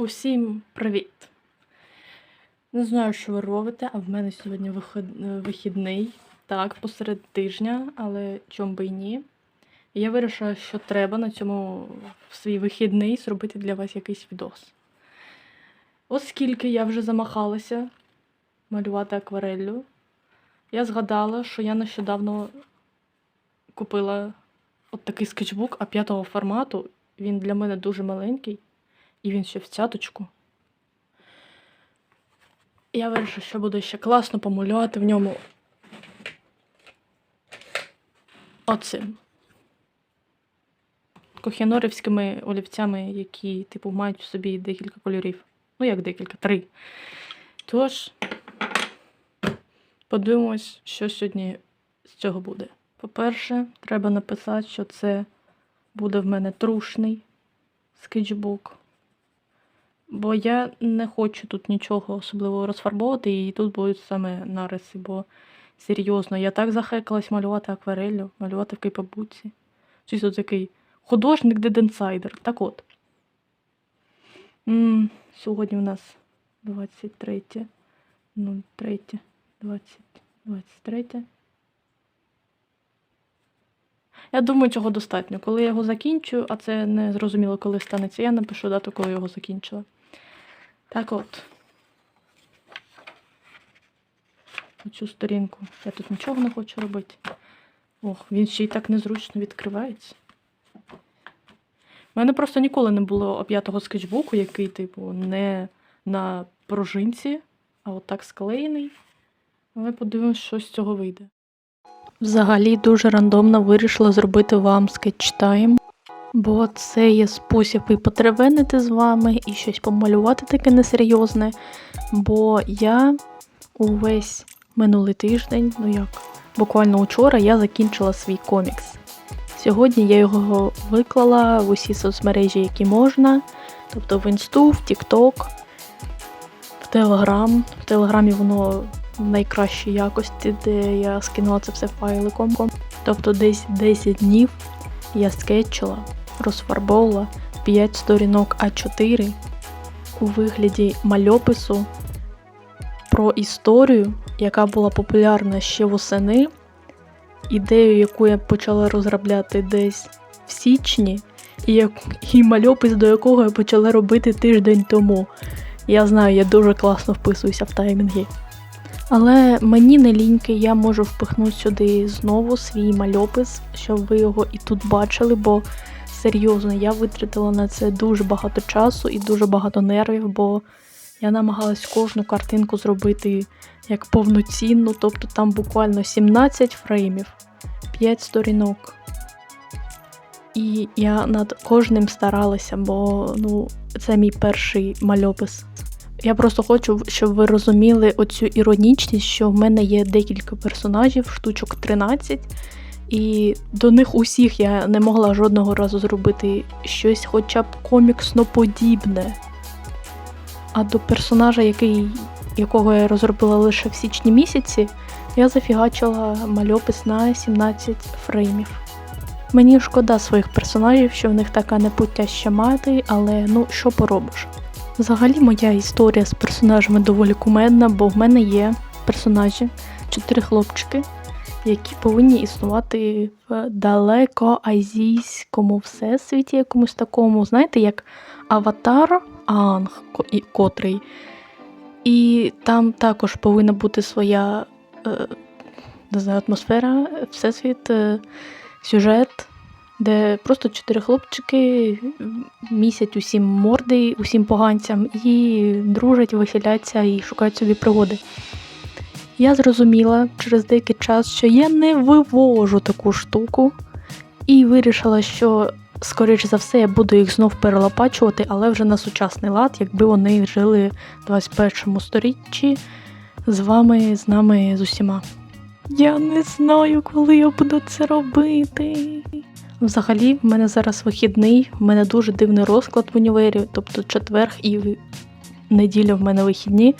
Усім привіт! Не знаю, що ви робите, а в мене сьогодні е, вихідний. Так, посеред тижня, але чом би й ні. Я вирішила, що треба на цьому в свій вихідний зробити для вас якийсь відос. Оскільки я вже замахалася малювати аквареллю, я згадала, що я нещодавно купила от такий скетчбук а п'ятого формату. Він для мене дуже маленький. І він ще в цяточку. Я вирішив, що буде ще класно помалювати в ньому оцим. Кохінорівськими олівцями, які, типу, мають в собі декілька кольорів. Ну, як декілька, три. Тож, подивимось, що сьогодні з цього буде. По-перше, треба написати, що це буде в мене трушний скетчбук. Бо я не хочу тут нічого особливого розфарбовувати, і тут будуть саме нариси, бо серйозно, я так захекалась малювати аквареллю, малювати в кейпабуці. Щось от такий художник деденсайдер. Так от. м сьогодні у нас 23, ну, 3, 20, 23. Я думаю, цього достатньо. Коли я його закінчу, а це не зрозуміло, коли станеться, я напишу дату, коли його закінчила. Так от. Оцю сторінку. Я тут нічого не хочу робити. Ох, він ще й так незручно відкривається. У мене просто ніколи не було об'ятого скетчбуку, який, типу, не на пружинці, а отак склеєний. Але подивимось, що з цього вийде. Взагалі дуже рандомно вирішила зробити вам скетч-тайм, бо це є спосіб і потревенити з вами, і щось помалювати таке несерйозне. Бо я увесь минулий тиждень, ну як, буквально учора, я закінчила свій комікс. Сьогодні я його виклала в усі соцмережі, які можна, тобто в інсту, в Тікток, в Телеграм. В Телеграмі воно в найкращій якості, де я скинула це все файликом. Тобто десь 10 днів я скетчила, розфарбовувала 5 сторінок А4 у вигляді мальопису про історію, яка була популярна ще восени, ідею, яку я почала розробляти десь в січні, і, як... і мальопис, до якого я почала робити тиждень тому. Я знаю, я дуже класно вписуюся в таймінги. Але мені не ліньки, я можу впихнути сюди знову свій мальопис, щоб ви його і тут бачили, бо серйозно, я витратила на це дуже багато часу і дуже багато нервів, бо я намагалась кожну картинку зробити як повноцінну, тобто там буквально 17 фреймів, 5 сторінок. І я над кожним старалася, бо ну, це мій перший мальопис. Я просто хочу, щоб ви розуміли оцю іронічність, що в мене є декілька персонажів, штучок 13, і до них усіх я не могла жодного разу зробити щось хоча б коміксно подібне. А до персонажа, який, якого я розробила лише в січні місяці, я зафігачила мальопис на 17 фреймів. Мені шкода своїх персонажів, що в них така непутяща мати, але ну що поробиш. Взагалі моя історія з персонажами доволі кумедна, бо в мене є персонажі, чотири хлопчики, які повинні існувати в далекоазійському всесвіті, якомусь такому, знаєте, як Аватар Анг, котрий. І там також повинна бути своя е, не знаю, атмосфера, всесвіт, е, сюжет, де просто чотири хлопчики місять усім морди, усім поганцям і дружать, веселяться і шукають собі пригоди. Я зрозуміла через деякий час, що я не вивожу таку штуку, і вирішила, що, скоріш за все, я буду їх знов перелопачувати, але вже на сучасний лад, якби вони жили в 21 сторіччі з вами, з нами, з усіма. Я не знаю, коли я буду це робити. Взагалі, в мене зараз вихідний, в мене дуже дивний розклад в універі, тобто четверг і неділя в мене вихідні.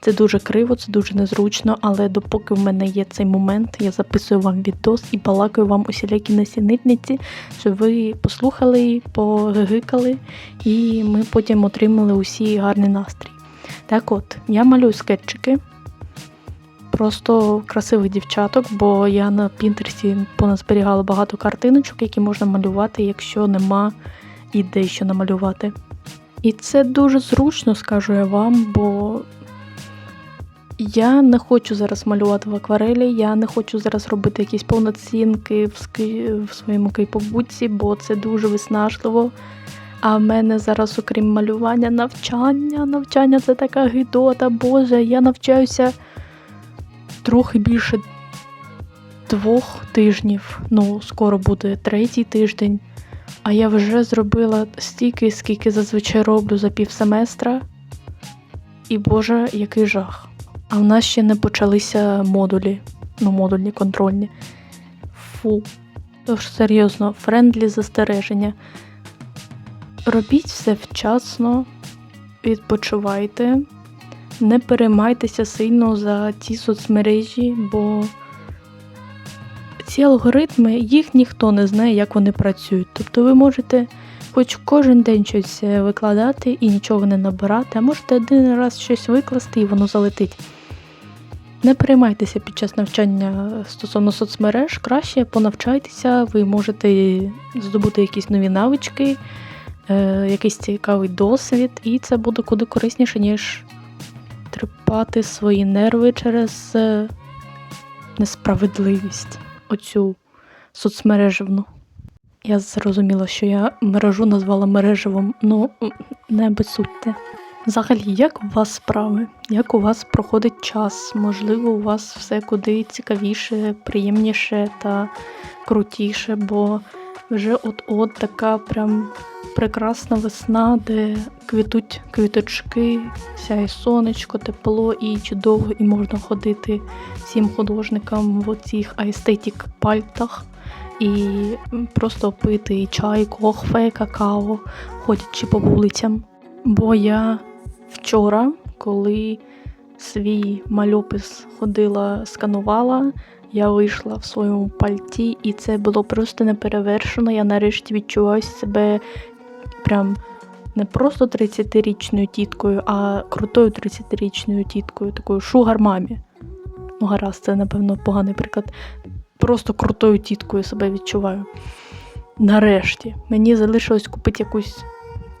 Це дуже криво, це дуже незручно, але допоки в мене є цей момент, я записую вам відос і балакаю вам усілякі насінитниці, щоб ви послухали, погигикали, і ми потім отримали усі гарний настрій. Так от, я малюю скетчики. Просто красивих дівчаток, бо я на Пінтерсі поназберігала багато картиночок, які можна малювати, якщо нема ідей, що намалювати. І це дуже зручно, скажу я вам, бо я не хочу зараз малювати в акварелі, я не хочу зараз робити якісь повноцінки в, ски- в своєму кейпобуці, бо це дуже виснажливо. А в мене зараз, окрім малювання, навчання. Навчання це така гидота, Боже, я навчаюся трохи більше двох тижнів. Ну, скоро буде третій тиждень. А я вже зробила стільки, скільки зазвичай роблю за півсеместра. І Боже, який жах. А в нас ще не почалися модулі, ну, модульні контрольні. Фу. Тож серйозно, френдлі застереження. Робіть все вчасно, відпочивайте, не переймайтеся сильно за ті соцмережі, бо ці алгоритми, їх ніхто не знає, як вони працюють. Тобто ви можете хоч кожен день щось е, викладати і нічого не набирати, а можете один раз щось викласти і воно залетить. Не переймайтеся під час навчання стосовно соцмереж, краще понавчайтеся, ви можете здобути якісь нові навички, е, якийсь цікавий досвід, і це буде куди корисніше, ніж тріпати свої нерви через е, несправедливість, оцю соцмережевну. Я зрозуміла, що я мережу назвала мережевом, ну не обесудьте. Взагалі, як у вас справи? Як у вас проходить час? Можливо, у вас все куди цікавіше, приємніше та крутіше, бо вже от-от така прям прекрасна весна, де квітуть квіточки, сяє сонечко, тепло і чудово, і можна ходити всім художникам в оцих аестетік пальтах і просто пити чай, кохве, какао, ходячи по вулицям. Бо я вчора, коли свій мальопис ходила, сканувала, я вийшла в своєму пальті, і це було просто неперевершено. Я нарешті відчуваю себе прям не просто 30-річною тіткою, а крутою 30-річною тіткою, такою шугар-мамі. Ну, гаразд, це, напевно, поганий приклад. Просто крутою тіткою себе відчуваю. Нарешті. Мені залишилось купити якусь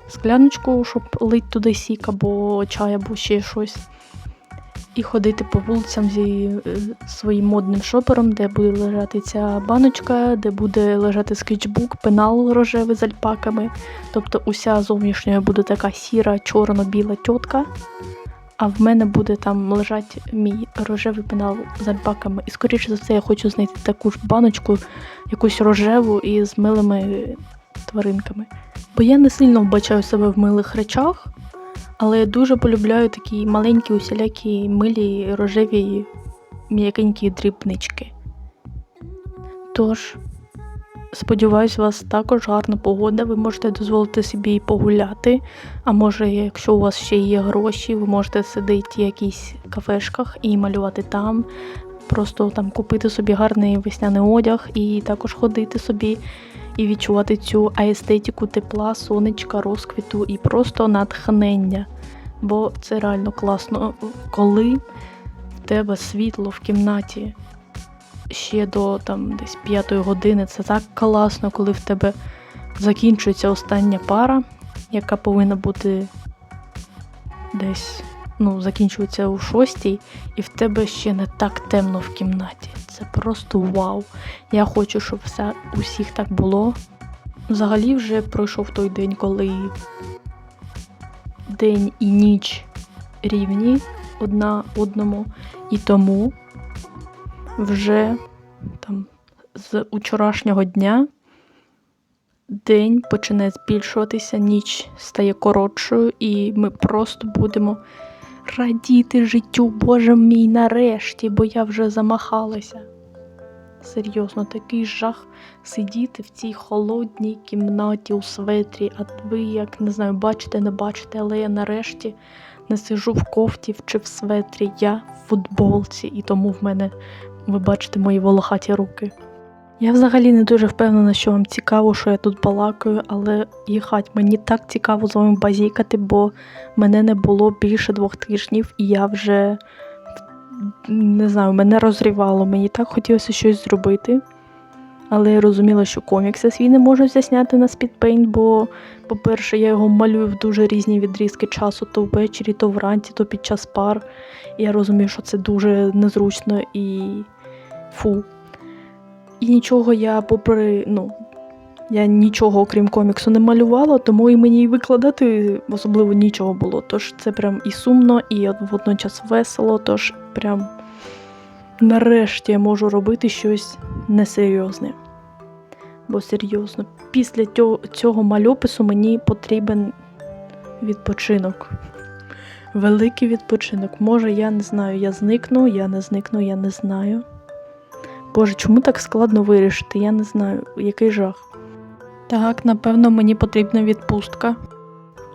скляночку, щоб лить туди сік або чай, або ще щось. І ходити по вулицям зі е, своїм модним шопером, де буде лежати ця баночка, де буде лежати скетчбук, пенал рожевий з альпаками. Тобто уся зовнішня буде така сіра, чорно-біла тітка. А в мене буде там лежати мій рожевий пенал з альпаками. І скоріше за все я хочу знайти таку ж баночку, якусь рожеву і з милими тваринками. Бо я не сильно вбачаю себе в милих речах, але я дуже полюбляю такі маленькі, усілякі милі рожеві м'якенькі дрібнички. Тож, сподіваюсь, у вас також гарна погода, ви можете дозволити собі погуляти. А може, якщо у вас ще є гроші, ви можете сидіти в якихось кафешках і малювати там. Просто там купити собі гарний весняний одяг і також ходити собі і відчувати цю аестетику тепла, сонечка, розквіту і просто натхнення. Бо це реально класно, коли в тебе світло в кімнаті ще до там десь п'ятої години. Це так класно, коли в тебе закінчується остання пара, яка повинна бути десь ну, закінчується у шостій, і в тебе ще не так темно в кімнаті. Це просто вау. Я хочу, щоб все усіх так було. Взагалі вже пройшов той день, коли день і ніч рівні одна одному, і тому вже там з учорашнього дня день починає збільшуватися, ніч стає коротшою, і ми просто будемо радіти життю, Боже мій, нарешті, бо я вже замахалася. Серйозно, такий жах сидіти в цій холодній кімнаті у светрі, а ви, як не знаю, бачите, не бачите, але я нарешті не сижу в кофті чи в светрі, я в футболці, і тому в мене ви бачите мої волохаті руки. Я взагалі не дуже впевнена, що вам цікаво, що я тут балакаю, але їхать, мені так цікаво з вами базікати, бо мене не було більше двох тижнів, і я вже не знаю, мене розрівало. Мені так хотілося щось зробити. Але я розуміла, що комікси свій не можу засняти на спідпейнт, бо, по-перше, я його малюю в дуже різні відрізки часу, то ввечері, то вранці, то під час пар. І я розумію, що це дуже незручно і фу. І нічого я, попри, ну, я нічого, окрім коміксу, не малювала, тому і мені й викладати особливо нічого було. Тож це прям і сумно, і водночас весело. Тож прям нарешті я можу робити щось несерйозне. Бо серйозно, після цього мальопису мені потрібен відпочинок. Великий відпочинок. Може, я не знаю, я зникну, я не зникну, я не знаю. Боже, чому так складно вирішити? Я не знаю, який жах. Так, напевно, мені потрібна відпустка.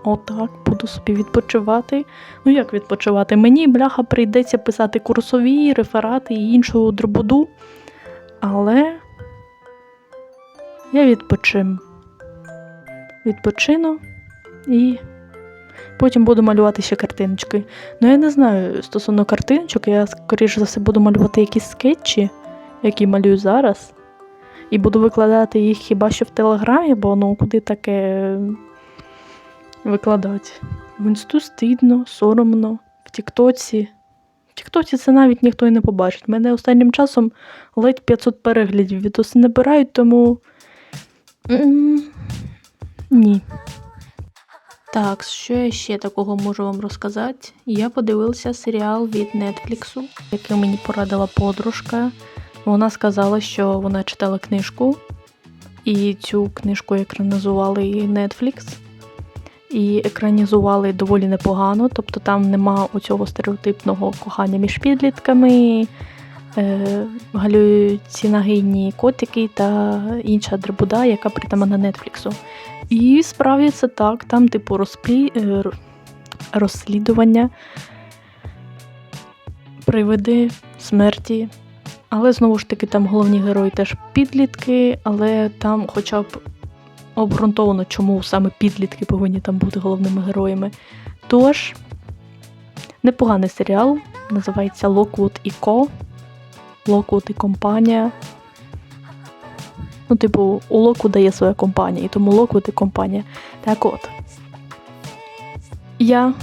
Отак, буду собі відпочивати. Ну як відпочивати? Мені, бляха, прийдеться писати курсові, реферати і іншу дробуду. Але я відпочину. Відпочину і потім буду малювати ще картиночки. Ну, я не знаю стосовно картиночок, я, скоріш за все, буду малювати якісь скетчі, які малюю зараз. І буду викладати їх хіба що в Телеграмі, бо ну куди таке викладати. В інсту стидно, соромно, в Тіктоці. В Тіктоці це навіть ніхто і не побачить. Мене останнім часом ледь 500 переглядів відоси набирають, тому. Ні. Так, що я ще такого можу вам розказати? Я подивилася серіал від Нетфліксу, який мені порадила подружка. Вона сказала, що вона читала книжку, і цю книжку екранізували і Netflix. І екранізували доволі непогано, тобто там нема оцього стереотипного кохання між підлітками, е, галюциногенні котики та інша дребуда, яка притамана Нетфліксу. І справді це так, там, типу, розплі... е, розслідування, привиди, смерті. Але знову ж таки, там головні герої теж підлітки, але там хоча б обґрунтовано, чому саме підлітки повинні там бути головними героями. Тож, непоганий серіал, називається Lockwood і Co. Lockwood і компанія. Ну, типу, у Локвуда є своя компанія, і тому Lockwood і компанія. Так от. Я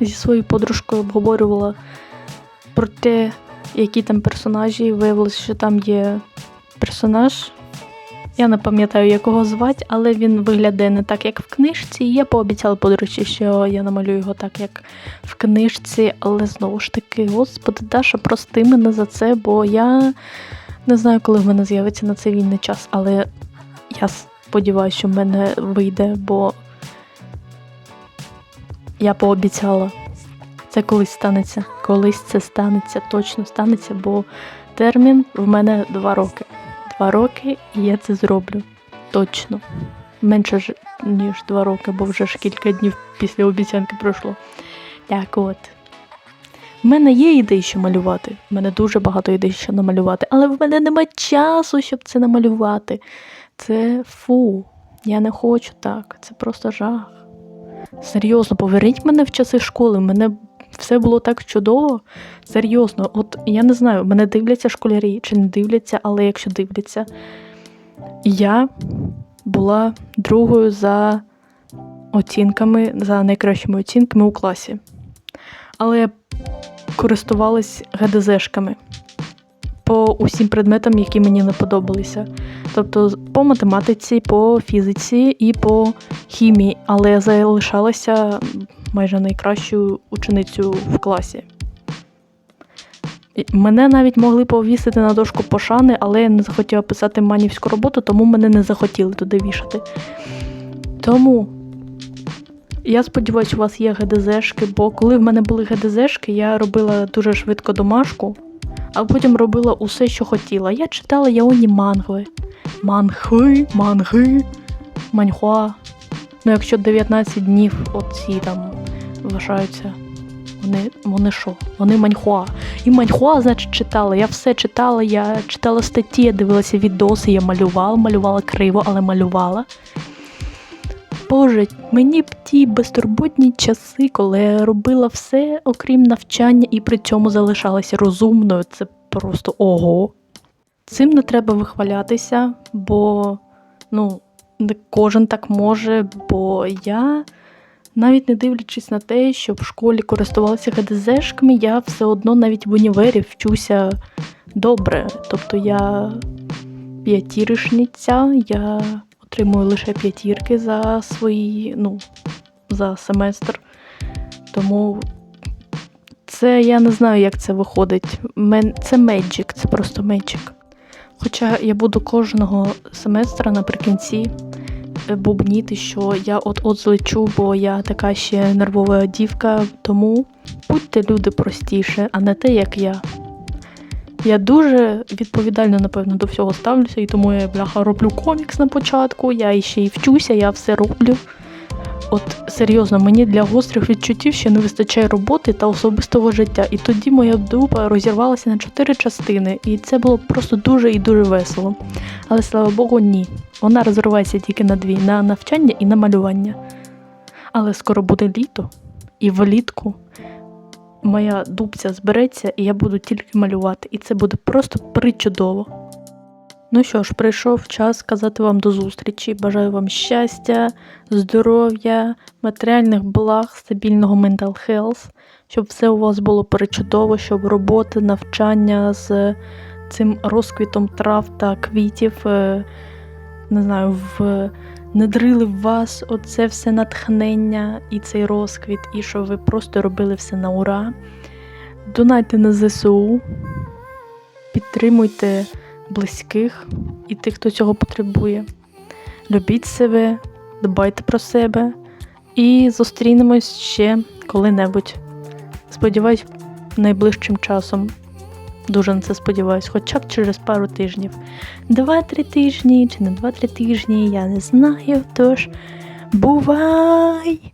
зі своєю подружкою обговорювала про те, які там персонажі. Виявилося, що там є персонаж. Я не пам'ятаю, якого звати, але він виглядає не так, як в книжці. Я пообіцяла подружці, що я намалюю його так, як в книжці. Але знову ж таки, господи, Даша, прости мене за це, бо я не знаю, коли в мене з'явиться на це вільний час, але я сподіваюся, що в мене вийде, бо я пообіцяла. Це колись станеться. Колись це станеться, точно станеться, бо термін в мене два роки. Два роки, і я це зроблю. Точно. Менше ж, ніж два роки, бо вже ж кілька днів після обіцянки пройшло. Так от. В мене є ідеї, що малювати. В мене дуже багато ідей, що намалювати, але в мене немає часу, щоб це намалювати. Це фу. Я не хочу так. Це просто жах. Серйозно, поверніть мене в часи школи. Мене все було так чудово. Серйозно, от я не знаю, мене дивляться школярі чи не дивляться, але якщо дивляться, я була другою за оцінками, за найкращими оцінками у класі. Але користувалась ГДЗшками по усім предметам, які мені не подобалися. Тобто по математиці, по фізиці і по хімії, але я залишалася майже найкращою ученицею в класі. Мене навіть могли повісити на дошку пошани, але я не захотіла писати манівську роботу, тому мене не захотіли туди вішати. Тому я сподіваюся, у вас є ГДЗшки, бо коли в мене були ГДЗшки, я робила дуже швидко домашку, а потім робила усе, що хотіла. Я читала яоні мангви. Манхи, манги, маньхуа. Ну, якщо 19 днів оці там вважаються. Вони, вони що? Вони маньхуа. І маньхуа, значить, читала. Я все читала, я читала статті, я дивилася відоси, я малювала, малювала криво, але малювала. Боже, мені б ті безтурботні часи, коли я робила все, окрім навчання, і при цьому залишалася розумною. Це просто ого. Цим не треба вихвалятися, бо ну, не кожен так може, бо я, навіть не дивлячись на те, що в школі користувалася ГДЗшками, я все одно навіть в універі вчуся добре. Тобто я п'ятіришниця, я отримую лише п'ятірки за свої, ну, за семестр. Тому це я не знаю, як це виходить. Це меджик, це просто меджик. Хоча я буду кожного семестра наприкінці е, бубніти, що я от-от злечу, бо я така ще нервова дівка, тому будьте люди простіше, а не те, як я. Я дуже відповідально, напевно, до всього ставлюся, і тому я бляха роблю комікс на початку, я ще й вчуся, я все роблю. От серйозно, мені для гострих відчуттів ще не вистачає роботи та особистого життя. І тоді моя дупа розірвалася на чотири частини, і це було просто дуже і дуже весело. Але слава Богу, ні. Вона розривається тільки на дві: на навчання і на малювання. Але скоро буде літо, і влітку моя дубця збереться, і я буду тільки малювати. І це буде просто причудово. Ну що ж, прийшов час сказати вам до зустрічі. Бажаю вам щастя, здоров'я, матеріальних благ, стабільного mental health, щоб все у вас було перечудово, щоб робота, навчання з цим розквітом трав та квітів, е, не знаю, в не дрили в вас оце все натхнення і цей розквіт, і щоб ви просто робили все на ура. Донайте на ЗСУ, підтримуйте близьких і тих, хто цього потребує. Любіть себе, дбайте про себе і зустрінемось ще коли-небудь. Сподіваюсь, найближчим часом. Дуже на це сподіваюсь, хоча б через пару тижнів. Два-три тижні чи не два-три тижні, я не знаю. Тож бувай!